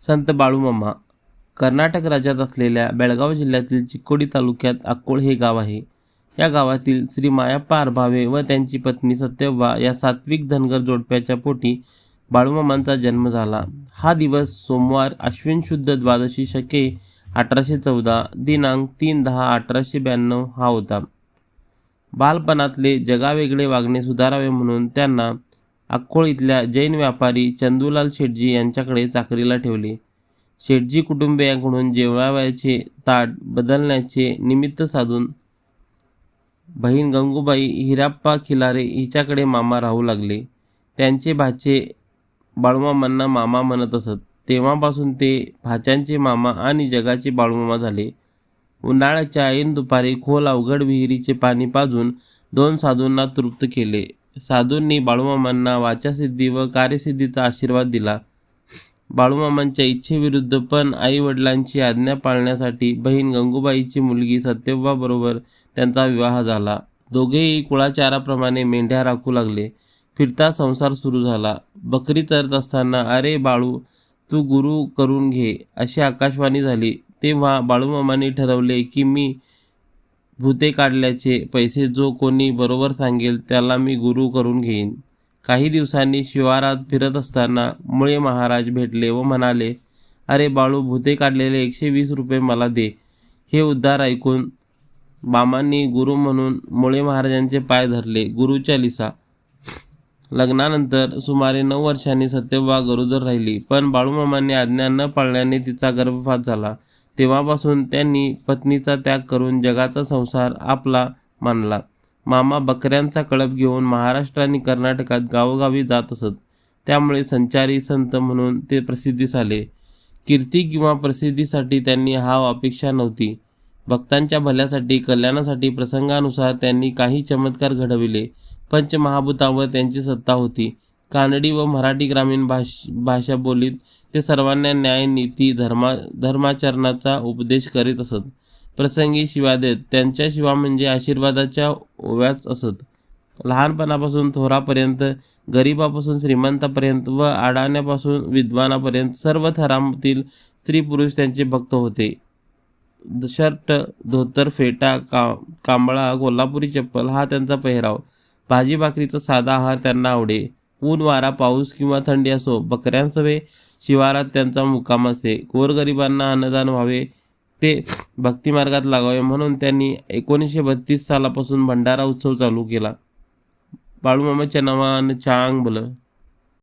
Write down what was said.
संत बाळूमामा कर्नाटक राज्यात असलेल्या बेळगाव जिल्ह्यातील चिक्कोडी तालुक्यात अक्कोळ हे गाव आहे. या गावातील श्री मायाप्पा भावे व त्यांची पत्नी सत्यव्वा या सात्विक धनगर जोडप्याच्या पोटी बाळूमामांचा जन्म झाला. हा दिवस सोमवार अश्विन शुद्ध द्वादशी शके अठराशे चौदा दिनांक तीन दहा अठराशे ब्याण्णव हा होता. बालपणातले जगावेगळे वागणे सुधारावे म्हणून त्यांना अक्कोळ इथल्या जैन व्यापारी चंदूलाल शेटजी यांच्याकडे चाकरीला ठेवले. शेटजी कुटुंबियांकडून जेवळावयाचे ताट बदलण्याचे निमित्त साधून बहीण गंगूबाई हिराप्पा खिलारे हिच्याकडे मामा राहू लागले. त्यांचे भाचे बाळूमामांना मामा म्हणत असत. तेव्हापासून ते भाच्यांचे मामा आणि जगाचे बाळूमामा झाले. उन्हाळ्याच्या ऐन दुपारी खोल अवघड विहिरीचे पाणी पाजून दोन साधूंना तृप्त केले. साधूंनी बाळूमामांना वाचासिद्धी व कार्यसिद्धीचा आशीर्वाद दिला. बाळूमामांच्या इच्छेविरुद्ध पण आई वडिलांची आज्ञा पाळण्यासाठी बहीण गंगूबाईची मुलगी सत्यव्वाबरोबर त्यांचा विवाह झाला. दोघेही कुळाचाराप्रमाणे मेंढ्या राखू लागले. फिरता संसार सुरू झाला. बकरी चरत असताना अरे बाळू तू गुरु करून घे अशी आकाशवाणी झाली. तेव्हा बाळूमामांनी ठरवले की मी भूते काढल्याचे पैसे जो कोणी बरोबर सांगेल त्याला मी गुरु करून घेईन. काही दिवसांनी शिवारात फिरत असताना मुळे महाराज भेटले व म्हणाले अरे बाळू भूते काढलेले एकशे वीस रुपये मला दे. हे उद्धार ऐकून मामांनी गुरु म्हणून मुळे महाराजांचे पाय धरले. गुरुच्या लिसा लग्नानंतर सुमारे नऊ वर्षांनी सत्यव्वा गरोदर राहिली. पण बाळूमामांनी आज्ञा न पाळल्याने तिचा गर्भपात झाला. तेव्हापासून त्यांनी पत्नीचा त्याग करून जगाचा संसार आपला मानला. मामा बकऱ्यांचा कळप घेऊन महाराष्ट्र आणि कर्नाटकात गावोगावी जात असत. त्यामुळे संचारी संत म्हणून ते प्रसिद्धीस आले कीर्ती किंवा प्रसिद्धीसाठी त्यांनी हाव अपेक्षा नव्हती. भक्तांच्या भल्यासाठी कल्याणासाठी प्रसंगानुसार त्यांनी काही चमत्कार घडविले. पंचमहाभूतांवर त्यांची सत्ता होती. कानडी व मराठी ग्रामीण भाष भाषा बोलीत ते सर्वांना न्याय नीती धर्मा धर्माचरणाचा उपदेश करीत असत. प्रसंगी शिवा देत त्यांच्या शिवा म्हणजे आशीर्वादाच्या ओव्याच असत. लहानपणापासून थोरापर्यंत गरिबापासून श्रीमंतापर्यंत व अडाण्यापासून विद्वानापर्यंत सर्व थरांतील स्त्री पुरुष त्यांचे भक्त होते. शर्ट धोतर फेटा का कांबळा कोल्हापुरी चप्पल हा त्यांचा पेहराव. भाजी भाकरीचा साधा आहार त्यांना आवडे. ऊन वारा पाऊस किंवा थंडी असो बकऱ्यांसवे शिवारात त्यांचा मुक्काम असे. गोरगरिबांना अन्नदान व्हावे ते भक्तिमार्गात लागावे म्हणून त्यांनी एकोणीसशे बत्तीस सालापासून भंडारा उत्सव चालू केला. बाळूमामाच्या नावानं चांगलं